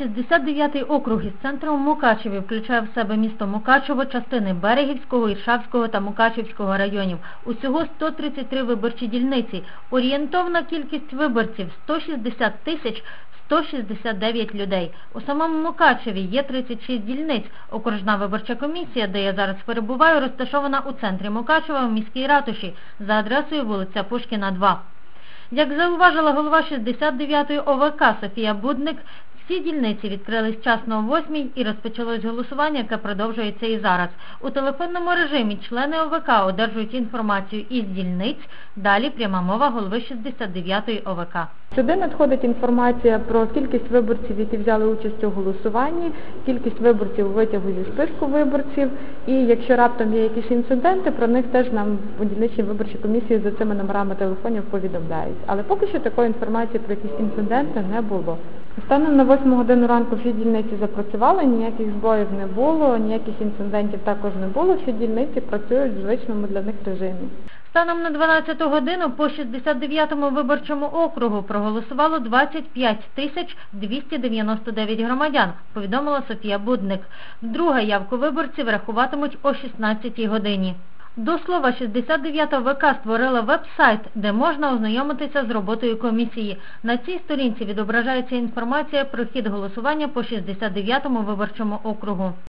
69-й округ із центром Мукачеві включає в себе місто Мукачево, частини Берегівського, Іршавського та Мукачевського районів. Усього 133 виборчі дільниці. Орієнтовна кількість виборців – 160 тисяч 169 людей. У самому Мукачеві є 36 дільниць. Окружна виборча комісія, де я зараз перебуваю, розташована у центрі Мукачева в міській ратуші за адресою вулиця Пушкіна, 2. Як зауважила голова 69-ї ОВК Софія Будник, всі дільниці відкрились вчасно о 8 і розпочалось голосування, яке продовжується і зараз. У телефонному режимі члени ОВК одержують інформацію із дільниць, далі пряма мова голови 69-ї ОВК. Сюди надходить інформація про кількість виборців, які взяли участь у голосуванні, кількість виборців у витягу зі списку виборців, і якщо раптом є якісь інциденти, про них теж нам у дільничній виборчій комісії за цими номерами телефонів повідомляють. Але поки що такої інформації про якісь інциденти не було. Станом на 8 годину ранку всі дільниці запрацювали, ніяких збоїв не було, ніяких інцидентів також не було. Всі дільниці працюють в звичному для них режимі. Станом на 12 годину по 69-му виборчому округу проголосувало 25 тисяч 299 громадян, повідомила Софія Будник. Друга явку виборців рахуватимуть о 16 годині. До слова, 69-та ВК створила веб-сайт, де можна ознайомитися з роботою комісії. На цій сторінці відображається інформація про хід голосування по 69-му виборчому округу.